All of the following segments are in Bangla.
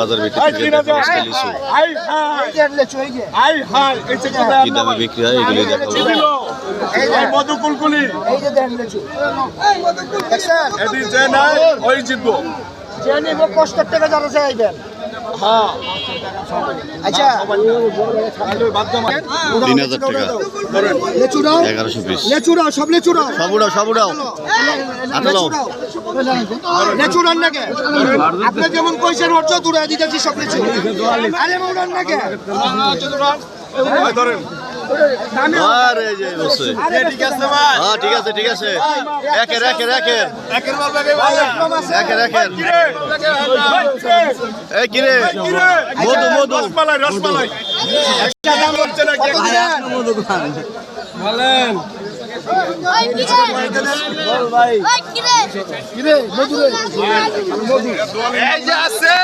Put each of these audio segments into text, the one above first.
বাজার কি দামে বিক্রি হয় এগুলি দেখাবো কষ্টের টাকা যারা চাইবেন। হ্যাঁ। আচ্ছা। তিন হাজার টাকা। লেচুরাও? এগারোশো পিস। লেচুরাও সব লেচুরাও? সব উড়াও সব উড়াও হাতে দাও লেচুরান আপনি যেমন কইছেন ওর চতুরা দিতেছি সব লেচু। আরে মৌরান নাকি? ধরেন। আরে যে বসে ঠিক আছে হ্যাঁ ঠিক আছে ঠিক আছে একের একের একের একের একের একের এই কিরে মধু মধু রসমালাই রসমালাই একটা দাম হচ্ছে না কে বলেন এই যে আছে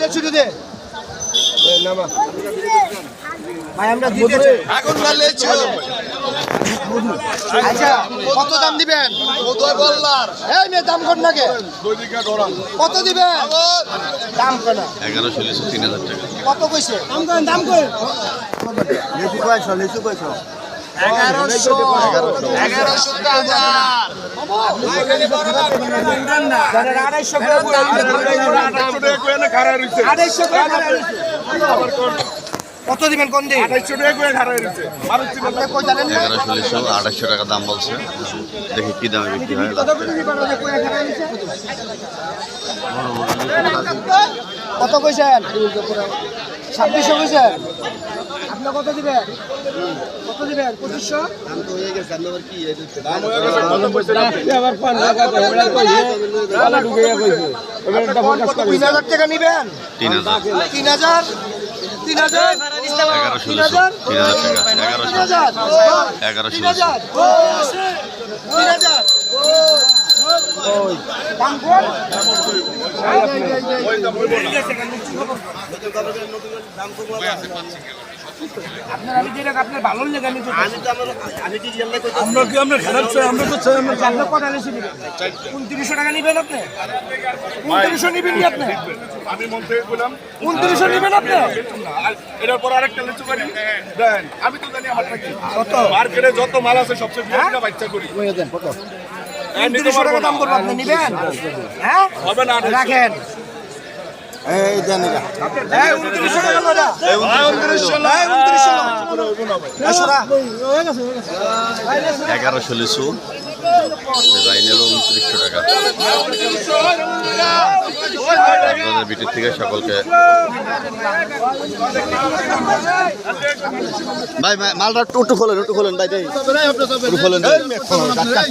লেচু লেচু কত দাম দিবেন এই দাম কর নাকি কত দিবেন দাম কর এগারোশো লিচু তিন হাজার টাকা কত কইছে দাম কর দাম কর এগারোশো এগারোশো টাকা। ধরেন আড়াইশো করে দাম আড়াইশো রইছে। কত দিবেন কোন দিন আড়াইশো টাকা দাম বলছে দেখি কি দামে বিক্রি হয়? কত কইছেন ছাব্বিশশো কইছেন আপনি কত দিবেন? কত দিবেন? পঁচিশশো? তিন হাজার টাকা নিবেন? তিন হাজার। তিন হাজার? তিন হাজার? এগারোশো তিন হাজার? তিন হাজার তিন এগারোশো হাজার? আমরা কি আমরা খারাপ চাই আমরা তো চাই আমরা আপনি কটা লিখে উনত্রিশশো টাকা নেবেন আপনি উনত্রিশশো নেবেন নি আপনি আমি মন থেকে বললাম উনত্রিশশো নেবেন আপনি এটার পর আরেকটা লিচু করি দেন আমি তো জানি আমার কত? মার্কেটে যত মাল আছে সবচেয়ে বাচ্চা করি। হ্যাঁ, নিতে উনত্রিশশো টাকা দাম করব আপনি নেবেন? হ্যাঁ? হবে না আঠাইশশো। রাখেন। এই উনত্রিশশো টাকা হ্যাঁ। এই উনত্রিশশো টাকা। আপনাদের বিটির থেকে সকলকে। ভাই মালটা টুটু খোলেন টুটু খোলেন ভাই খোলেন ভাই।